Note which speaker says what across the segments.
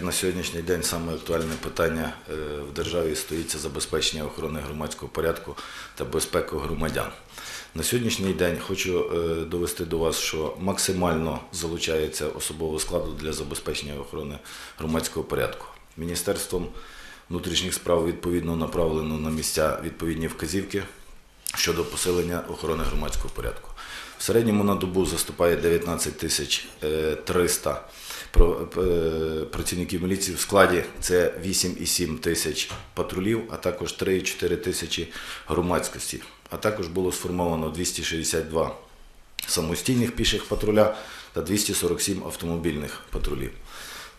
Speaker 1: На сьогоднішній день саме актуальне питання е, в державі стоїть забезпечення охорони громадського порядку та безпеки громадян. На сьогоднішній день хочу е, довести до вас, що максимально залучається особового складу для забезпечення охорони громадського порядку. Міністерством внутрішніх справ відповідно направлено на місця відповідні вказівки щодо посилення охорони громадського порядку. В середньому на добу заступає 19 тисяч е, 300 е, працівників міліції. В складі це 8,7 тисяч патрулів, а також 3,4 тисячі громадськості. А також було сформовано 262 самостійних піших патруля та 247 автомобільних патрулів.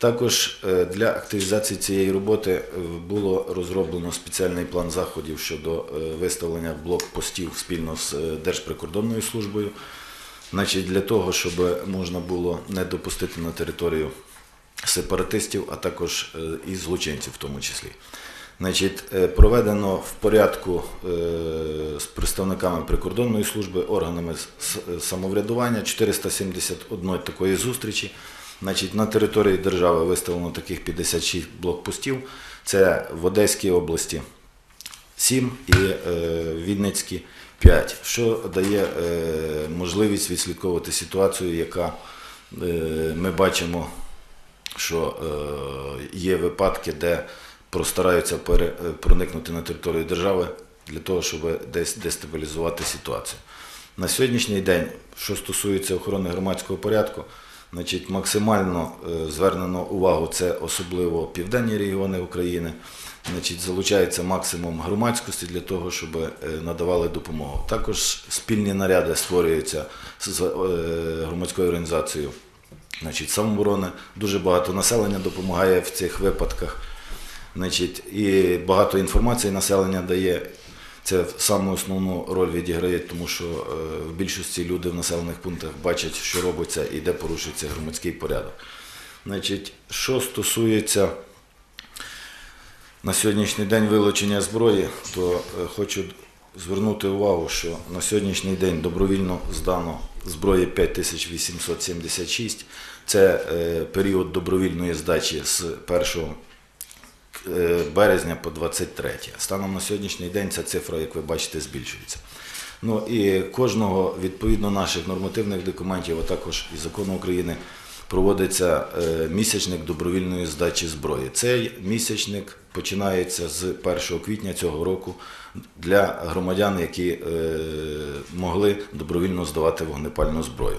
Speaker 1: Також е, для активізації цієї роботи е, було розроблено спеціальний план заходів щодо е, виставлення блокпостів спільно з Держприкордонною службою. Значить, для того, щоб можна було не допустити на територію сепаратистів, а також і злочинців в тому числі. Значить, проведено в порядку з представниками прикордонної служби, органами самоврядування 471 такої зустрічі. Значить, на території держави виставлено таких 56 блокпостів. Це в Одеській області 7 і е, Вінницькі 5, що дає е, можливість відслідковувати ситуацію, яка е, ми бачимо, що є випадки, де простараються проникнути на територію держави для того, щоб десь дестабілізувати ситуацію. На сьогоднішній день, що стосується охорони громадського порядку, значить, максимально е, звернено увагу це особливо південні регіони України. Значить, залучається максимум громадськості для того, щоб е, надавали допомогу. Також спільні наряди створюються з е, громадською організацією значить, самооборони. Дуже багато населення допомагає в цих випадках. Значить, і багато інформації населення дає. Це саме основну роль відіграє, тому що е, в більшості люди в населених пунктах бачать, що робиться і де порушується громадський порядок. Значить, що стосується на сьогоднішній день вилучення зброї, то е, хочу звернути увагу, що на сьогоднішній день добровільно здано зброї 5876. Це е, період добровільної здачі з 1 е, березня по 23. Станом на сьогоднішній день ця цифра, як ви бачите, збільшується. Ну і кожного відповідно наших нормативних документів, а також і закону України, проводиться е, місячник добровільної здачі зброї. Цей місячник починається з 1 квітня цього року для громадян, які е, могли добровільно здавати вогнепальну зброю.